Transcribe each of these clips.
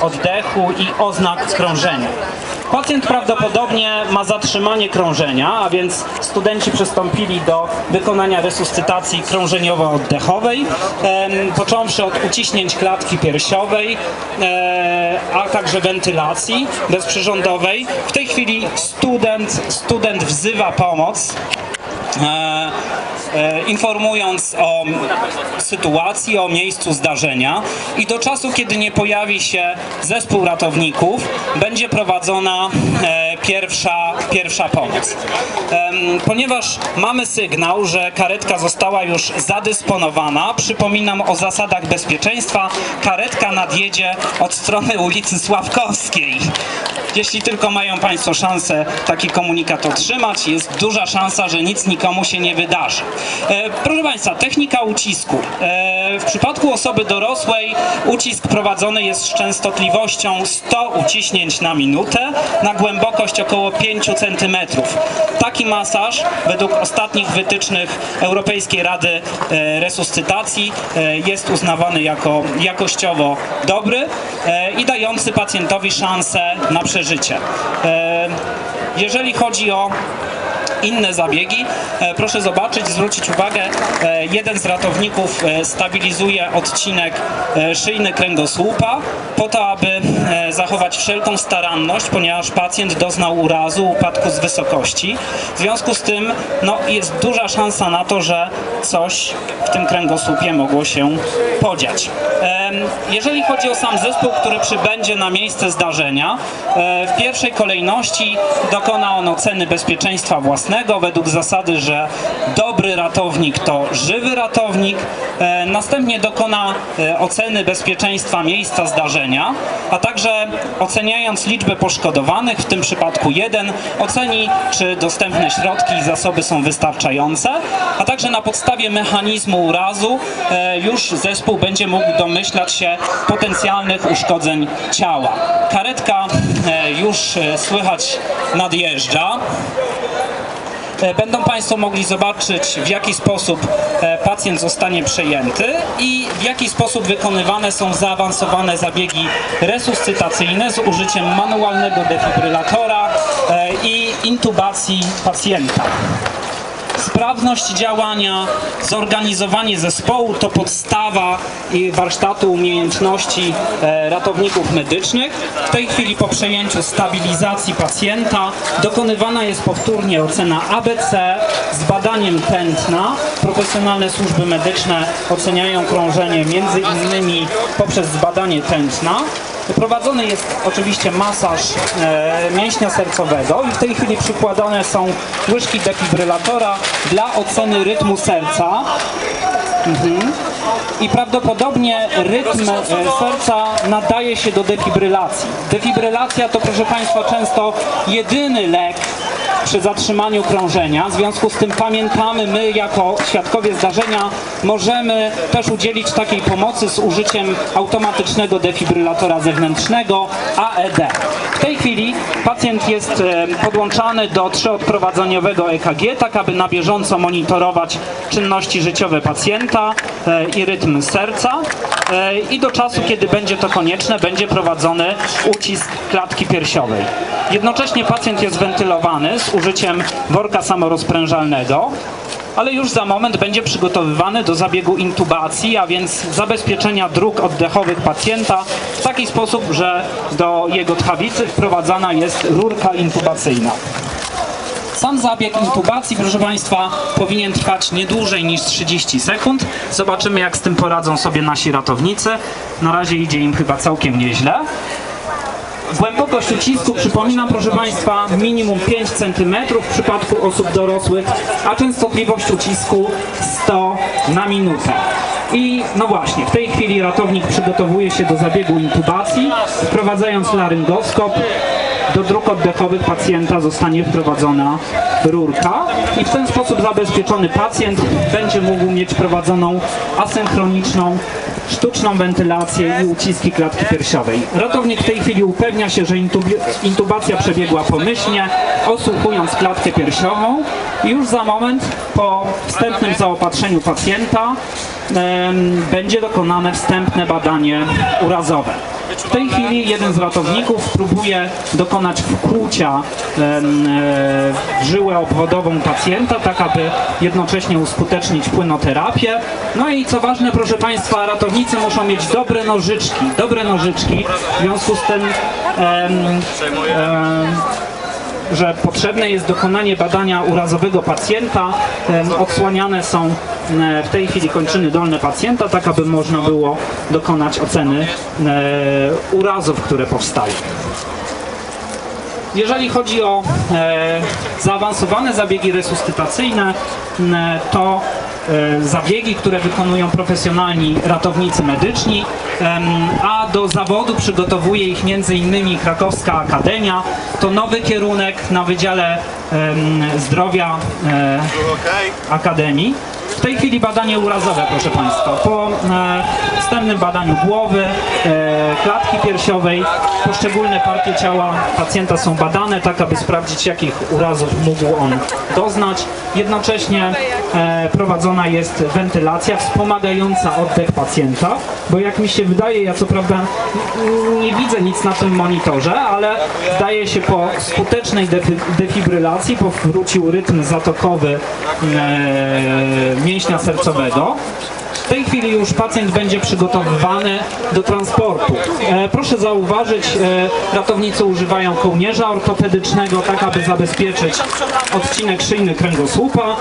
oddechu i oznak krążenia. Pacjent prawdopodobnie ma zatrzymanie krążenia, a więc studenci przystąpili do wykonania resuscytacji krążeniowo-oddechowej, począwszy od uciśnięć klatki piersiowej, a także wentylacji bezprzyrządowej. W tej chwili student, student wzywa pomoc. E, informując o sytuacji, o miejscu zdarzenia i do czasu, kiedy nie pojawi się zespół ratowników, będzie prowadzona e, pierwsza, pierwsza pomoc. Ponieważ mamy sygnał, że karetka została już zadysponowana, przypominam o zasadach bezpieczeństwa, karetka nadjedzie od strony ulicy Sławkowskiej. Jeśli tylko mają Państwo szansę taki komunikat otrzymać, jest duża szansa, że nic nikomu się nie wydarzy. E, proszę Państwa, technika ucisku. E, w przypadku osoby dorosłej ucisk prowadzony jest z częstotliwością 100 uciśnięć na minutę na głębokość około 5 cm. Taki masaż według ostatnich wytycznych Europejskiej Rady e, Resuscytacji jest uznawany jako jakościowo dobry i dający pacjentowi szansę na przeżycie. Jeżeli chodzi o inne zabiegi. E, Proszę zobaczyć, zwrócić uwagę, e, jeden z ratowników e, stabilizuje odcinek szyjny kręgosłupa po to, aby zachować wszelką staranność, ponieważ pacjent doznał urazu, upadku z wysokości. W związku z tym no, jest duża szansa na to, że coś w tym kręgosłupie mogło się podziać. Jeżeli chodzi o sam zespół, który przybędzie na miejsce zdarzenia, e, w pierwszej kolejności dokona on oceny bezpieczeństwa własnego według zasady, że dobry ratownik to żywy ratownik. E, Następnie dokona e, oceny bezpieczeństwa miejsca zdarzenia, a także oceniając liczbę poszkodowanych, w tym przypadku jeden, oceni czy dostępne środki i zasoby są wystarczające, a także na podstawie mechanizmu urazu już zespół będzie mógł domyślać się potencjalnych uszkodzeń ciała. Karetka e, już e, słychać nadjeżdża. E, Będą Państwo mogli zobaczyć, w jaki sposób pacjent zostanie przejęty i w jaki sposób wykonywane są zaawansowane zabiegi resuscytacyjne z użyciem manualnego defibrylatora i intubacji pacjenta. Sprawność działania, zorganizowanie zespołu to podstawa warsztatu umiejętności e, ratowników medycznych. W tej chwili po przejęciu stabilizacji pacjenta dokonywana jest powtórnie ocena ABC z badaniem tętna. Profesjonalne służby medyczne oceniają krążenie między innymi poprzez zbadanie tętna. Prowadzony jest oczywiście masaż e, mięśnia sercowego i w tej chwili przykładane są łyżki defibrylatora dla oceny rytmu serca. Mhm. I prawdopodobnie rytm e, serca nadaje się do defibrylacji. Defibrylacja to, proszę Państwa, często jedyny lek przy zatrzymaniu krążenia. W związku z tym pamiętamy, my jako świadkowie zdarzenia możemy też udzielić takiej pomocy z użyciem automatycznego defibrylatora zewnętrznego AED. W tej chwili pacjent jest podłączany do trzyodprowadzeniowego EKG, tak aby na bieżąco monitorować czynności życiowe pacjenta e, i rytm serca e, i do czasu, kiedy będzie to konieczne, będzie prowadzony ucisk klatki piersiowej. Jednocześnie pacjent jest wentylowany z użyciem worka samorozprężalnego, ale już za moment będzie przygotowywany do zabiegu intubacji, a więc zabezpieczenia dróg oddechowych pacjenta w taki sposób, że do jego tchawicy wprowadzana jest rurka intubacyjna. Sam zabieg intubacji, proszę Państwa, powinien trwać nie dłużej niż 30 sekund. Zobaczymy, jak z tym poradzą sobie nasi ratownicy. Na razie idzie im chyba całkiem nieźle. Głębokość ucisku, przypominam proszę Państwa, minimum 5 cm w przypadku osób dorosłych, a częstotliwość ucisku 100 na minutę. I no właśnie, w tej chwili ratownik przygotowuje się do zabiegu intubacji, wprowadzając laryngoskop. Do dróg oddechowych pacjenta zostanie wprowadzona rurka i w ten sposób zabezpieczony pacjent będzie mógł mieć prowadzoną asynchroniczną sztuczną wentylację i uciski klatki piersiowej. Ratownik w tej chwili upewnia się, że intubacja przebiegła pomyślnie, osłuchując klatkę piersiową już za moment po wstępnym zaopatrzeniu pacjenta będzie dokonane wstępne badanie urazowe. W tej chwili jeden z ratowników próbuje dokonać wkłucia e, w żyłę obwodową pacjenta, tak aby jednocześnie uskutecznić płynoterapię. No i co ważne, proszę Państwa, ratownicy muszą mieć dobre nożyczki, dobre nożyczki, w związku z tym em, em, że potrzebne jest dokonanie badania urazowego pacjenta. Odsłaniane są w tej chwili kończyny dolne pacjenta, tak aby można było dokonać oceny urazów, które powstają. Jeżeli chodzi o zaawansowane zabiegi resuscytacyjne, to zabiegi, które wykonują profesjonalni ratownicy medyczni, a do zawodu przygotowuje ich m.in. Krakowska Akademia. To nowy kierunek na Wydziale Zdrowia e, Akademii. W tej chwili badanie urazowe, proszę Państwa. Po e, wstępnym badaniu głowy, e, klatki piersiowej, poszczególne partie ciała pacjenta są badane, tak aby sprawdzić, jakich urazów mógł on doznać. Jednocześnie e, prowadzona jest wentylacja wspomagająca oddech pacjenta, bo jak mi się wydaje, ja co prawda nie widzę nic na tym monitorze, ale zdaje się po skutecznej defi- defibrylacji powrócił rytm zatokowy e, mięśnia sercowego. Tej chwili już pacjent będzie przygotowywany do transportu. E, proszę zauważyć, e, ratownicy używają kołnierza ortopedycznego, tak aby zabezpieczyć odcinek szyjny kręgosłupa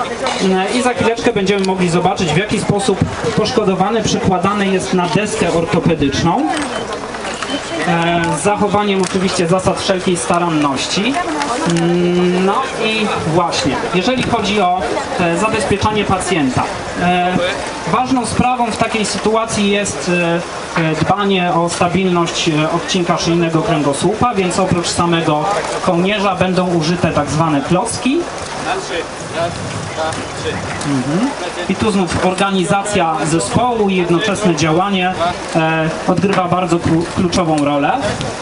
e, i za chwileczkę będziemy mogli zobaczyć, w jaki sposób poszkodowany przykładany jest na deskę ortopedyczną z zachowaniem oczywiście zasad wszelkiej staranności. Mm, No i właśnie, jeżeli chodzi o zabezpieczanie pacjenta. E, ważną sprawą w takiej sytuacji jest e, e, dbanie o stabilność odcinka szyjnego kręgosłupa, więc oprócz samego kołnierza będą użyte tak zwane klocki. I tu znów organizacja zespołu i jednoczesne działanie e, odgrywa bardzo klu- kluczową rolę.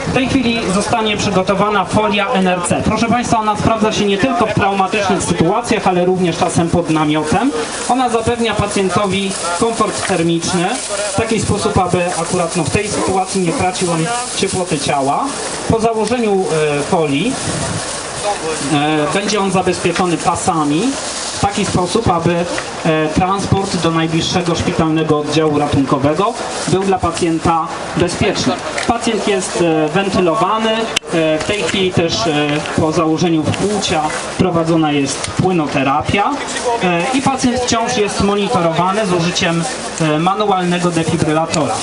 W tej chwili zostanie przygotowana folia NRC. Proszę Państwa, ona sprawdza się nie tylko w traumatycznych sytuacjach, ale również czasem pod namiotem. Ona zapewnia pacjentowi komfort termiczny w taki sposób, aby akurat no, w tej sytuacji nie tracił on ciepłoty ciała. Po założeniu e, folii będzie on zabezpieczony pasami w taki sposób, aby e, transport do najbliższego szpitalnego oddziału ratunkowego był dla pacjenta bezpieczny. Pacjent jest e, wentylowany, e, w tej chwili też e, po założeniu wkłucia prowadzona jest płynoterapia e, i pacjent wciąż jest monitorowany z użyciem e, manualnego defibrylatora.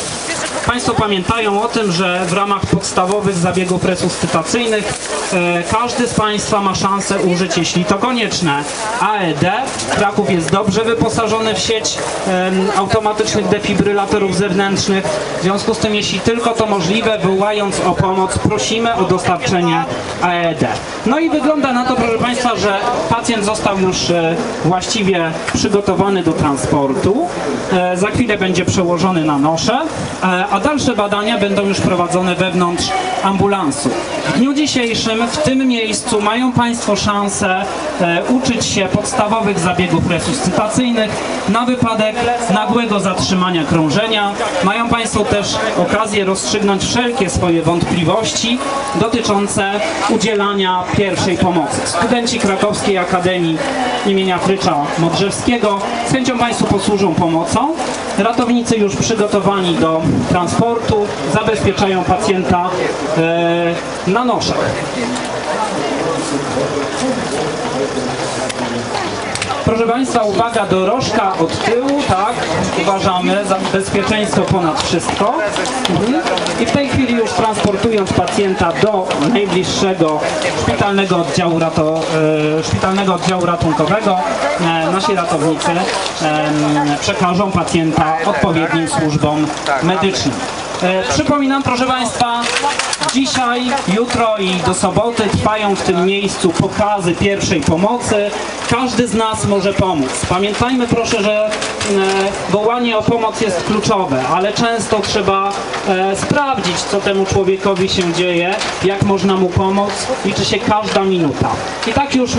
Państwo pamiętają o tym, że w ramach podstawowych zabiegów resuscytacyjnych e, każdy z Państwa ma szansę użyć, jeśli to konieczne, AED. Kraków jest dobrze wyposażony w sieć em, automatycznych defibrylatorów zewnętrznych. W związku z tym, jeśli tylko to możliwe, wołając o pomoc, prosimy o dostarczenie AED. No i wygląda na to, proszę Państwa, że pacjent został już e, właściwie przygotowany do transportu. E, Za chwilę będzie przełożony na noszę, e, a dalsze badania będą już prowadzone wewnątrz ambulansu. W dniu dzisiejszym w tym miejscu mają Państwo szansę e, uczyć się podstawowych zabiegów resuscytacyjnych na wypadek nagłego zatrzymania krążenia. Mają Państwo też okazję rozstrzygnąć wszelkie swoje wątpliwości dotyczące udzielania pierwszej pomocy. Studenci Krakowskiej Akademii imienia Frycza Modrzewskiego z chęcią Państwu posłużą pomocą. Ratownicy już przygotowani do transportu zabezpieczają pacjenta e, na noszach. Proszę Państwa, uwaga, dorożka od tyłu, tak, uważamy, za bezpieczeństwo ponad wszystko. Mhm. I w tej chwili już transportując pacjenta do najbliższego szpitalnego oddziału, rato, e, szpitalnego oddziału ratunkowego, e, nasi ratownicy przekażą pacjenta odpowiednim służbom medycznym. E, Przypominam, proszę Państwa, dzisiaj, jutro i do soboty trwają w tym miejscu pokazy pierwszej pomocy. Każdy z nas może pomóc. Pamiętajmy proszę, że e, wołanie o pomoc jest kluczowe, ale często trzeba e, sprawdzić, co temu człowiekowi się dzieje, jak można mu pomóc. Liczy się każda minuta. I tak już